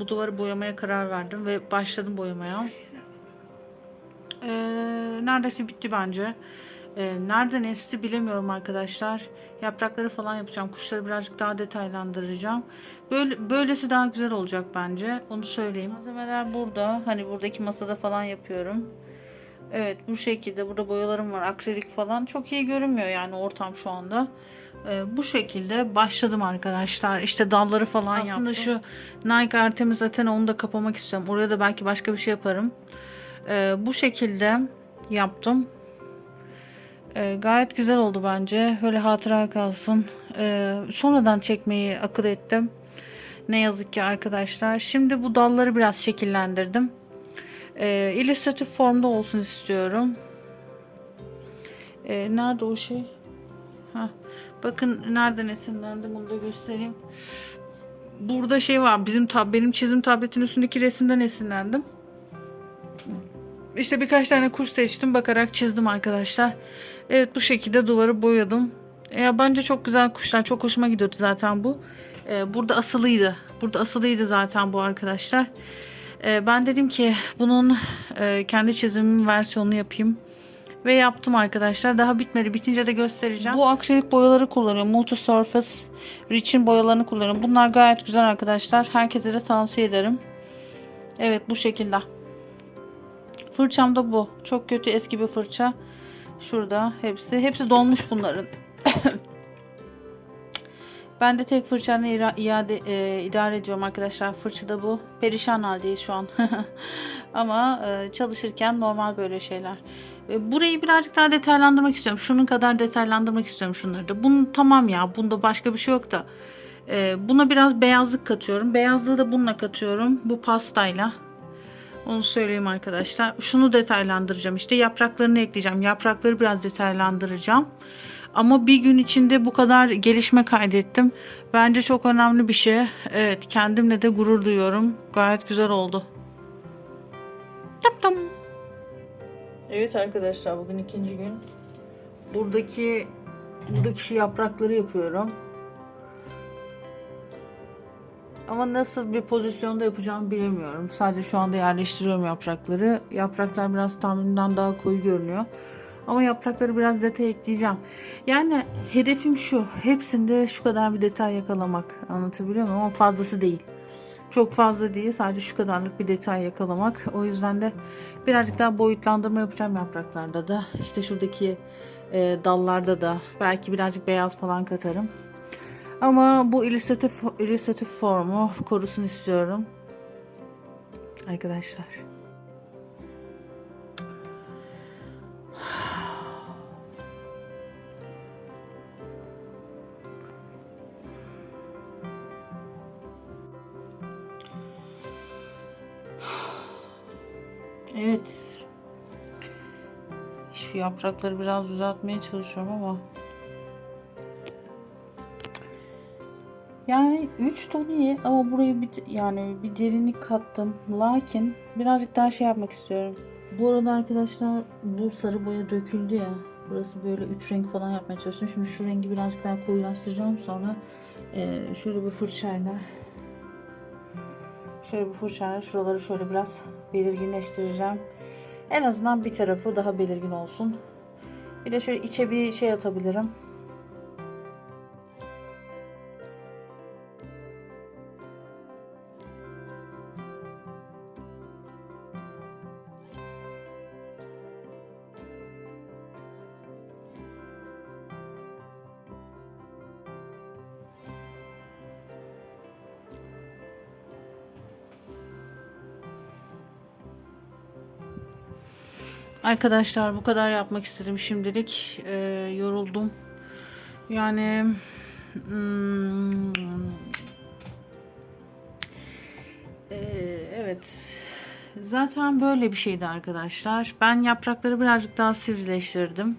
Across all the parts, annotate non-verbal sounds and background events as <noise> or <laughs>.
bu duvarı boyamaya karar verdim ve başladım boyamaya. Ee, neredeyse bitti bence. Ee, nereden esti bilemiyorum arkadaşlar. Yaprakları falan yapacağım. Kuşları birazcık daha detaylandıracağım. Böyle böylesi daha güzel olacak bence. Onu söyleyeyim. Malzemeler burada. Hani buradaki masada falan yapıyorum. Evet bu şekilde burada boyalarım var akrilik falan çok iyi görünmüyor yani ortam şu anda. Ee, bu şekilde başladım arkadaşlar işte dalları falan Aslında şu Nike Artemis Athena onu da kapamak istiyorum. Oraya da belki başka bir şey yaparım. Ee, bu şekilde yaptım. Ee, gayet güzel oldu bence. Böyle hatıra kalsın. Ee, sonradan çekmeyi akıl ettim. Ne yazık ki arkadaşlar. Şimdi bu dalları biraz şekillendirdim. E, illüstratif formda olsun istiyorum. Nerede o şey? Bakın nereden esinlendim onu da göstereyim. Burada şey var. Bizim tab benim çizim tabletin üstündeki resimden esinlendim. İşte birkaç tane kuş seçtim. Bakarak çizdim arkadaşlar. Evet bu şekilde duvarı boyadım. E, bence çok güzel kuşlar. Çok hoşuma gidiyordu zaten bu. E, burada asılıydı. Burada asılıydı zaten bu arkadaşlar. E, ben dedim ki bunun e, kendi çizimim versiyonunu yapayım. Ve yaptım arkadaşlar. Daha bitmedi. Bitince de göstereceğim. Bu akrilik boyaları kullanıyorum. Multi Surface Rich'in boyalarını kullanıyorum. Bunlar gayet güzel arkadaşlar. Herkese de tavsiye ederim. Evet bu şekilde. Fırçam da bu. Çok kötü eski bir fırça. Şurada hepsi. Hepsi dolmuş bunların. <laughs> Ben de tek fırçayla ira- iade, e, idare ediyorum arkadaşlar. Fırça da bu. Perişan haldeyiz şu an. <laughs> Ama e, çalışırken normal böyle şeyler. E, burayı birazcık daha detaylandırmak istiyorum. Şunun kadar detaylandırmak istiyorum şunları da. Bunun tamam ya. Bunda başka bir şey yok da. E, buna biraz beyazlık katıyorum. Beyazlığı da bununla katıyorum. Bu pastayla. Onu söyleyeyim arkadaşlar. Şunu detaylandıracağım işte. Yapraklarını ekleyeceğim. Yaprakları biraz detaylandıracağım. Ama bir gün içinde bu kadar gelişme kaydettim. Bence çok önemli bir şey. Evet kendimle de gurur duyuyorum. Gayet güzel oldu. Tam tam. Evet arkadaşlar bugün ikinci gün. Buradaki buradaki şu yaprakları yapıyorum. Ama nasıl bir pozisyonda yapacağımı bilemiyorum. Sadece şu anda yerleştiriyorum yaprakları. Yapraklar biraz tahminimden daha koyu görünüyor. Ama yaprakları biraz detay ekleyeceğim. Yani hedefim şu. Hepsinde şu kadar bir detay yakalamak. Anlatabiliyor muyum? Ama fazlası değil. Çok fazla değil. Sadece şu kadarlık bir detay yakalamak. O yüzden de birazcık daha boyutlandırma yapacağım yapraklarda da. İşte şuradaki e, dallarda da. Belki birazcık beyaz falan katarım. Ama bu illüstratif, illüstratif formu korusun istiyorum. Arkadaşlar. Evet. Şu yaprakları biraz düzeltmeye çalışıyorum ama Yani 3 ton iyi ama buraya bir yani bir derinlik kattım. Lakin birazcık daha şey yapmak istiyorum. Bu arada arkadaşlar bu sarı boya döküldü ya. Burası böyle 3 renk falan yapmaya çalıştım. Şimdi şu rengi birazcık daha koyulaştıracağım sonra e, şöyle bir fırçayla şöyle bir fırçayla şuraları şöyle biraz belirginleştireceğim. En azından bir tarafı daha belirgin olsun. Bir de şöyle içe bir şey atabilirim. Arkadaşlar bu kadar yapmak istedim şimdilik. Ee, yoruldum. Yani hmm, ee, evet. Zaten böyle bir şeydi arkadaşlar. Ben yaprakları birazcık daha sivrileştirdim.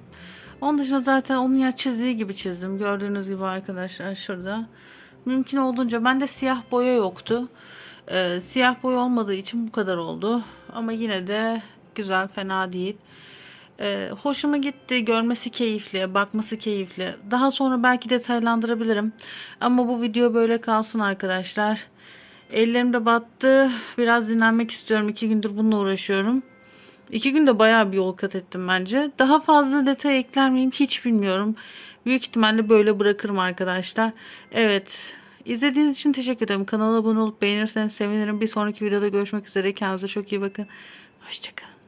Onun dışında zaten onun ya çizdiği gibi çizdim. Gördüğünüz gibi arkadaşlar şurada. Mümkün olduğunca bende siyah boya yoktu. Ee, siyah boya olmadığı için bu kadar oldu. Ama yine de güzel, fena değil. Ee, hoşuma gitti. Görmesi keyifli, bakması keyifli. Daha sonra belki detaylandırabilirim. Ama bu video böyle kalsın arkadaşlar. Ellerim de battı. Biraz dinlenmek istiyorum. İki gündür bununla uğraşıyorum. İki günde bayağı bir yol kat ettim bence. Daha fazla detay ekler miyim hiç bilmiyorum. Büyük ihtimalle böyle bırakırım arkadaşlar. Evet. İzlediğiniz için teşekkür ederim. Kanala abone olup beğenirseniz sevinirim. Bir sonraki videoda görüşmek üzere. Kendinize çok iyi bakın. Hoşçakalın.